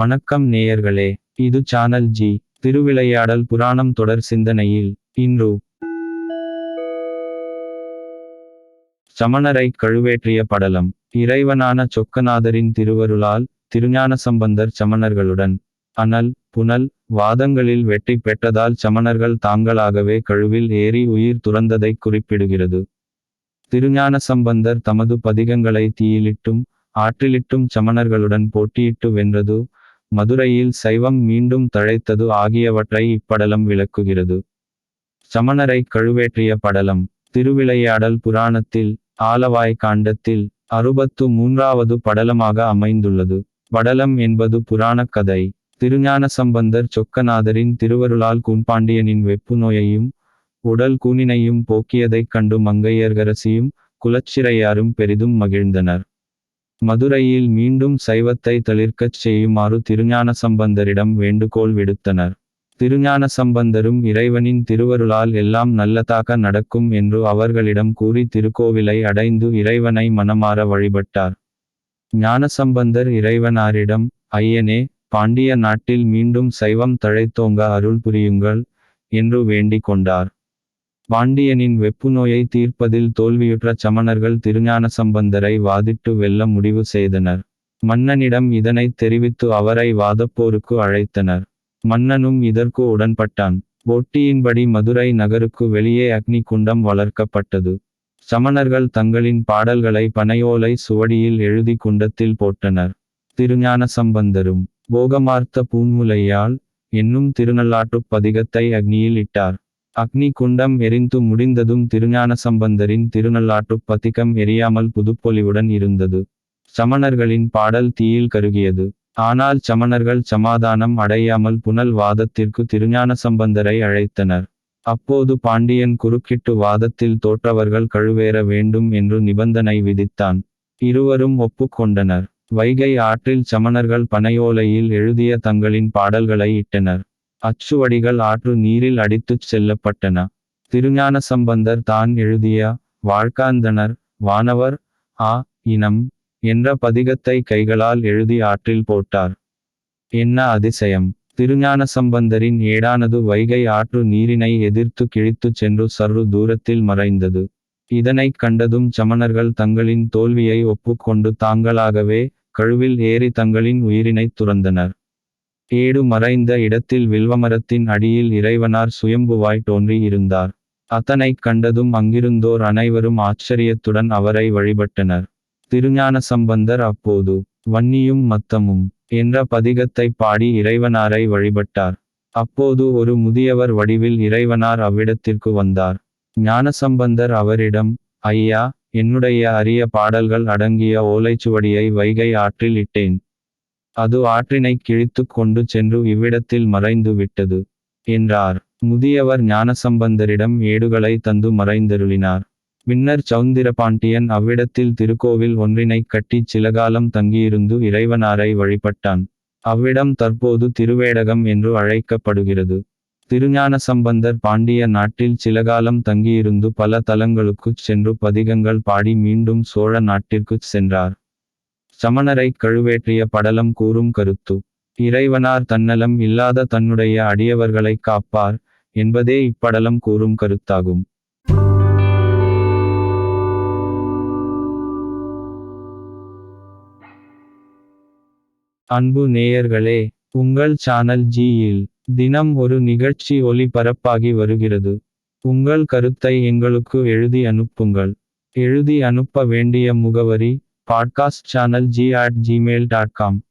வணக்கம் நேயர்களே இது சானல் ஜி திருவிளையாடல் புராணம் தொடர் சிந்தனையில் இன்று. சமணரை கழுவேற்றிய படலம் இறைவனான சொக்கநாதரின் திருவருளால் திருஞான சம்பந்தர் சமணர்களுடன். அனல் புனல் வாதங்களில் வெற்றி பெற்றதால் சமணர்கள் தாங்களாகவே கழுவில் ஏறி உயிர் துறந்ததை குறிப்பிடுகிறது. திருஞான சம்பந்தர் தமது பதிகங்களை தீயிலிட்டும் ஆற்றிலிட்டும் சமணர்களுடன் போட்டியிட்டு வென்றது மதுரையில் சைவம் மீண்டும் தழைத்தது ஆகியவற்றை இப்படலம் விளக்குகிறது. சமணரை கழுவேற்றிய படலம் திருவிளையாடல் புராணத்தில் ஆலவாய் காண்டத்தில் அறுபத்து மூன்றாவது படலமாக அமைந்துள்ளது. படலம் என்பது புராணக் கதை. திருஞான சம்பந்தர் சொக்கநாதரின் திருவருளால் கூன்பாண்டியனின் வெப்பு நோயையும் உடல் கூனினையும் போக்கியதைக் கண்டு மங்கையர்கரசியும் குலச்சிறையாரும் பெரிதும் மகிழ்ந்தனர். மதுரையில் மீண்டும் சைவத்தை தளிர்க்கச் செய்யுமாறு திருஞான சம்பந்தரிடம் வேண்டுகோள் விடுத்தனர். திருஞான சம்பந்தரும் இறைவனின் திருவருளால் எல்லாம் நல்லதாக நடக்கும் என்று அவர்களிடம் கூறி திருக்கோவிலை அடைந்து இறைவனை மனமாற வழிபட்டார். ஞானசம்பந்தர் இறைவனாரிடம் ஐயனே பாண்டிய நாட்டில் மீண்டும் சைவம் தழைத்தோங்க அருள் புரியுங்கள் என்று வேண்டிக் கொண்டார். பாண்டியனின் வெப்புநோயை தீர்ப்பதில் தோல்வியுற்ற சமணர்கள் திருஞான சம்பந்தரை வாதிட்டு வெல்ல முடிவு செய்தனர். மன்னனிடம் இதனைத் தெரிவித்து அவரை வாதப்போருக்கு அழைத்தனர். மன்னனும் இதற்கு உடன்பட்டான். போட்டியின்படி மதுரை நகருக்கு வெளியே அக்னி குண்டம் வளர்க்கப்பட்டது. சமணர்கள் தங்களின் பாடல்களை பனையோலை சுவடியில் எழுதி குண்டத்தில் போட்டனர். திருஞான சம்பந்தரும் போகமார்த்த பூன்முலையால் என்னும் திருநள்ளாற்றுப் பதிகத்தை அக்னியில் இட்டார். அக்னி குண்டம் எரிந்து முடிந்ததும் திருஞான சம்பந்தரின் திருநள்ளாற்றுப் எரியாமல் புதுப்பொலிவுடன் இருந்தது. சமணர்களின் பாடல் தீயில் கருகியது. ஆனால் சமணர்கள் சமாதானம் அடையாமல் புனல் வாதத்திற்கு திருஞான சம்பந்தரை அழைத்தனர். அப்போது பாண்டியன் குறுக்கிட்டு வாதத்தில் தோற்றவர்கள் கழுவேற வேண்டும் என்று நிபந்தனை விதித்தான். இருவரும் ஒப்புக்கொண்டனர். வைகை ஆற்றில் சமணர்கள் பனையோலையில் எழுதிய தங்களின் பாடல்களை இட்டனர். அச்சுவடிகள் ஆற்று நீரில் அடித்துச் செல்லப்பட்டன. திருஞான சம்பந்தர் தான் எழுதிய வாழ்காந்தனர் வானவர் ஆ இனம் என்ற பதிகத்தை கைகளால் எழுதி ஆற்றில் போட்டார். என்ன அதிசயம்! திருஞான சம்பந்தரின் ஏடானது வைகை ஆற்று நீரினை எதிர்த்து கிழித்துச் சென்று சர்ரு தூரத்தில் மறைந்தது. இதனைக் கண்டதும் சமணர்கள் தங்களின் தோல்வியை ஒப்புக்கொண்டு தாங்களாகவே கழுவில் ஏறி தங்களின் உயிரினைத் துறந்தனர். ஏடு மறைந்த இடத்தில் வில்வமரத்தின் அடியில் இறைவனார் சுயம்புவாய் தோன்றி இருந்தார். அத்தனைக் கண்டதும் அங்கிருந்தோர் அனைவரும் ஆச்சரியத்துடன் அவரை வழிபட்டனர். திருஞான சம்பந்தர் அப்போது வன்னியும் மத்தமும் என்ற பதிகத்தை பாடி இறைவனாரை வழிபட்டார். அப்போது ஒரு முதியவர் வடிவில் இறைவனார் அவ்விடத்திற்கு வந்தார். ஞானசம்பந்தர் அவரிடம் ஐயா என்னுடைய அரிய பாடல்கள் அடங்கிய ஓலைச்சுவடியை வைகை ஆற்றில் இட்டேன். அது ஆற்றினை கிழித்து கொண்டு சென்று இவ்விடத்தில் மறைந்து விட்டது என்றார். முதியவர் ஞானசம்பந்தரிடம் ஏடுகளை தந்து மறைந்தருளினார். பின்னர் சௌந்திரபாண்டியன் அவ்விடத்தில் திருக்கோவில் ஒன்றினைக் கட்டிச் சிலகாலம் தங்கியிருந்து இறைவனாரை வழிபட்டான். அவ்விடம் தற்போது திருவேடகம் என்று அழைக்கப்படுகிறது. திருஞான சம்பந்தர் பாண்டிய நாட்டில் சிலகாலம் தங்கியிருந்து பல தலங்களுக்குச் சென்று பதிகங்கள் பாடி மீண்டும் சோழ நாட்டிற்குச் சென்றார். சமணரைக் கழுவேற்றிய படலம் கூறும் கருத்து. இறைவனார் தன்னலம் இல்லாத தன்னுடைய அடியவர்களைக் காப்பார் என்பதே இப்படலம் கூறும் கருத்தாகும். அன்பு நேயர்களே உங்கள் சானல் ஜியில் தினம் ஒரு நிகழ்ச்சி ஒளிபரப்பாகி வருகிறது. உங்கள் கருத்தை எங்களுக்கு எழுதி அனுப்புங்கள். எழுதி அனுப்ப வேண்டிய முகவரி podcast channel g at gmail.com.